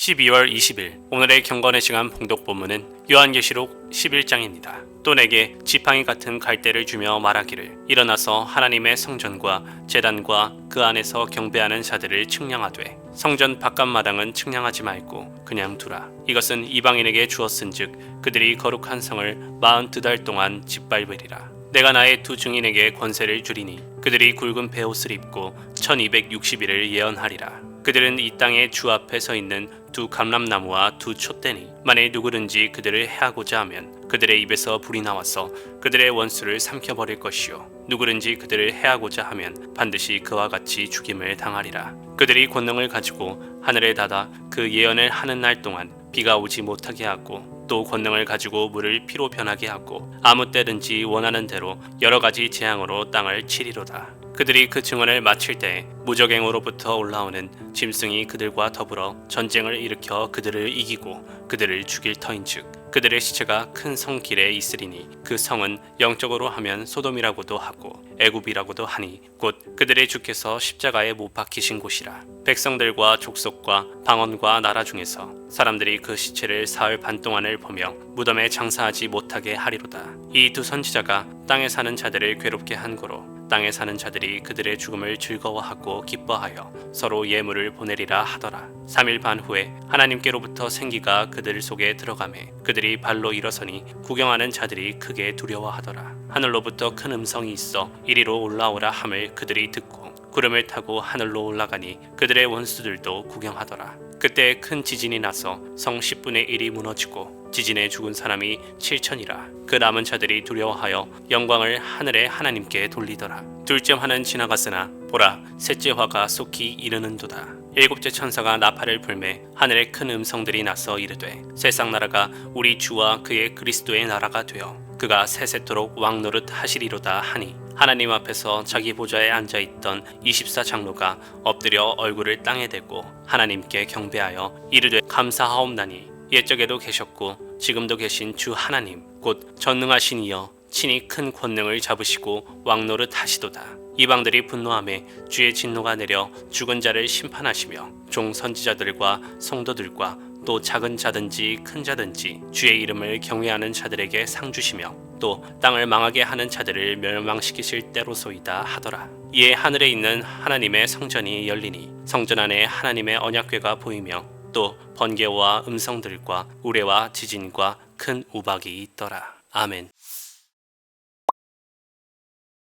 12월 20일 오늘의 경건의 시간 봉독 본문은 요한계시록 11장입니다. 또 내게 지팡이 같은 갈대를 주며 말하기를 일어나서 하나님의 성전과 제단과 그 안에서 경배하는 자들을 측량하되 성전 바깥 마당은 측량하지 말고 그냥 두라. 이것은 이방인에게 주었은즉 그들이 거룩한 성을 42달 동안 짓밟으리라. 내가 나의 두 증인에게 권세를 주리니 그들이 굵은 베옷을 입고 1260일을 예언하리라. 그들은 이 땅의 주 앞에 서 있는 두 감람나무와 두 촛대니 만일 누구든지 그들을 해하고자 하면 그들의 입에서 불이 나와서 그들의 원수를 삼켜버릴 것이요. 누구든지 그들을 해하고자 하면 반드시 그와 같이 죽임을 당하리라. 그들이 권능을 가지고 하늘에 닫아 그 예언을 하는 날 동안 비가 오지 못하게 하고 또 권능을 가지고 물을 피로 변하게 하고 아무 때든지 원하는 대로 여러 가지 재앙으로 땅을 치리로다. 그들이 그 증언을 마칠 때 무적행으로부터 올라오는 짐승이 그들과 더불어 전쟁을 일으켜 그들을 이기고 그들을 죽일 터인즉 그들의 시체가 큰 성 길에 있으리니 그 성은 영적으로 하면 소돔이라고도 하고 애굽이라고도 하니 곧 그들의 주께서 십자가에 못 박히신 곳이라 백성들과 족속과 방언과 나라 중에서 사람들이 그 시체를 사흘 반 동안을 보며 무덤에 장사하지 못하게 하리로다 이 두 선지자가 땅에 사는 자들을 괴롭게 한 거로 땅에 사는 자들이 그들의 죽음을 즐거워하고 기뻐하여 서로 예물을 보내리라 하더라. 3일 반 후에 하나님께로부터 생기가 그들 속에 들어가매 그들이 발로 일어서니 구경하는 자들이 크게 두려워하더라. 하늘로부터 큰 음성이 있어 이리로 올라오라 함을 그들이 듣고 구름을 타고 하늘로 올라가니 그들의 원수들도 구경하더라. 그때 큰 지진이 나서 성 10분의 1이 무너지고 지진에 죽은 사람이 7천이라. 그 남은 자들이 두려워하여 영광을 하늘의 하나님께 돌리더라. 둘째 화는 지나갔으나 보라 셋째 화가 속히 이르는도다. 일곱째 천사가 나팔을 불매 하늘에 큰 음성들이 나서 이르되 세상 나라가 우리 주와 그의 그리스도의 나라가 되어 그가 세세토록 왕 노릇 하시리로다 하니 하나님 앞에서 자기 보좌에 앉아 있던 24장로가 엎드려 얼굴을 땅에 대고 하나님께 경배하여 이르되 감사하옵나니 옛적에도 계셨고 지금도 계신 주 하나님 곧 전능하신 이여 친히 큰 권능을 잡으시고 왕노릇 하시도다. 이방들이 분노함에 주의 진노가 내려 죽은 자를 심판하시며 종 선지자들과 성도들과 또 작은 자든지 큰 자든지 주의 이름을 경외하는 자들에게 상 주시며 또 땅을 망하게 하는 자들을 멸망시키실 때로소이다 하더라. 이에 하늘에 있는 하나님의 성전이 열리니 성전 안에 하나님의 언약궤가 보이며 또 번개와 음성들과 우레와 지진과 큰 우박이 있더라. 아멘.